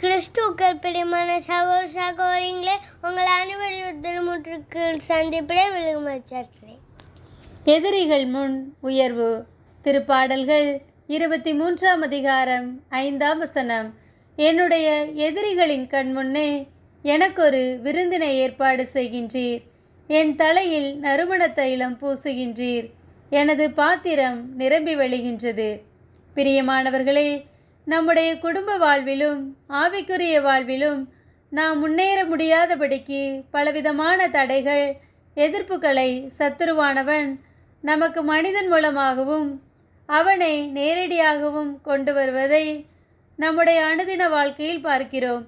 கிறிஸ்துக்கள் பிரியமான சகோதர சகோதரிங்களே உங்கள் அனைவரையும் திருமுற்றுக்கு சந்திப்பிலே விழுமச்சாற்றுகிறேன் எதிரிகள் முன் உயர்வு. திருப்பாடல்கள் இருபத்தி மூன்றாம் அதிகாரம் ஐந்தாம் வசனம். என்னுடைய எதிரிகளின் கண் முன்னே எனக்கொரு விருந்தினை ஏற்பாடு செய்கின்றீர். என் தலையில் நறுமண தைலம் பூசுகின்றீர். எனது பாத்திரம் நிரம்பி வழிகின்றது பிரியமானவர்களே நம்முடைய குடும்ப வாழ்விலும் ஆவிக்குரிய வாழ்விலும் நாம் முன்னேற முடியாதபடிக்கு பலவிதமான தடைகள் எதிர்ப்புகளை சத்துருவானவன் நமக்கு மனிதன் மூலமாகவும் அவனை நேரடியாகவும் கொண்டு வருவதை நம்முடைய அனுதின வாழ்க்கையில் பார்க்கிறோம்.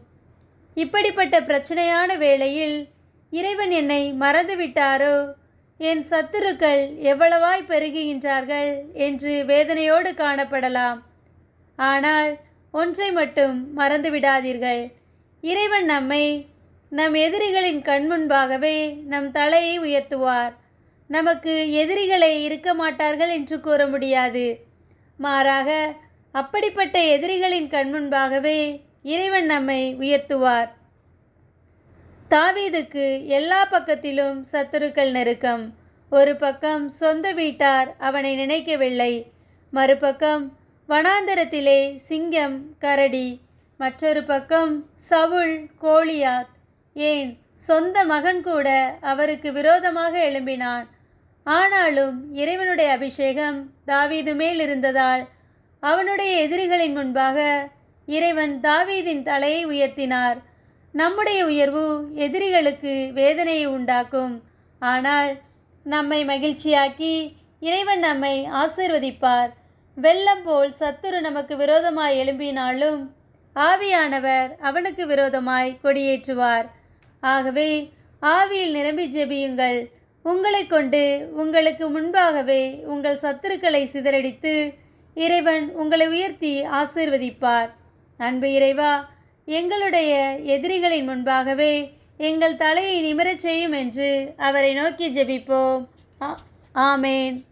இப்படிப்பட்ட பிரச்சனையான வேளையில் இறைவன் என்னை மறந்துவிட்டாரோ? என் சத்துருக்கள் எவ்வளவாய் பெருகுகின்றார்கள் என்று வேதனையோடு காணப்படலாம். ஆனால் ஒன்றை மட்டும் மறந்துவிடாதீர்கள். இறைவன் நம்மை நம் எதிரிகளின் கண் முன்பாகவே நம் தலையை உயர்த்துவார். நமக்கு எதிரிகளை இருக்க மாட்டார்கள் என்று கூற முடியாது. மாறாக அப்படிப்பட்ட எதிரிகளின் கண் முன்பாகவே இறைவன் நம்மை உயர்த்துவார். தாவீதுக்கு எல்லா பக்கத்திலும் சத்துருக்கள் நெருக்கம். ஒரு பக்கம் சொந்த வீட்டார் அவனை நினைக்கவில்லை. மறுபக்கம் வனாந்தரத்திலே சிங்கம் கரடி மற்றொரு பக்கம் சவுள் கோலியாத். ஏன்? சொந்த மகன் கூட அவருக்கு விரோதமாக எழும்பினான். ஆனாலும் இறைவனுடைய அபிஷேகம் தாவீது மேல் இருந்ததால் அவனுடைய எதிரிகளின் முன்பாக இறைவன் தாவீதின் தலையை உயர்த்தினார். நம்முடைய உயர்வு எதிரிகளுக்கு வேதனையை உண்டாக்கும். ஆனால் நம்மை மகிழ்ச்சியாக்கி இறைவன் நம்மை ஆசீர்வதிப்பார். வெள்ளம் போல் சத்துரு நமக்கு விரோதமாய் எழும்பினாலும் ஆவியானவர் அவனுக்கு விரோதமாய் கொடியேற்றுவார். ஆகவே ஆவியில் நிரம்பி ஜெபியுங்கள். உங்களை கொண்டு உங்களுக்கு முன்பாகவே உங்கள் சத்துருக்களை சிதறடித்து இறைவன் உங்களை உயர்த்தி ஆசீர்வதிப்பார். அன்பு இறைவா எங்களுடைய எதிரிகளின் முன்பாகவே எங்கள் தலையை நிமிரச் செய்யும் என்று அவரை நோக்கி ஜெபிப்போம். ஆ- ஆமேன்.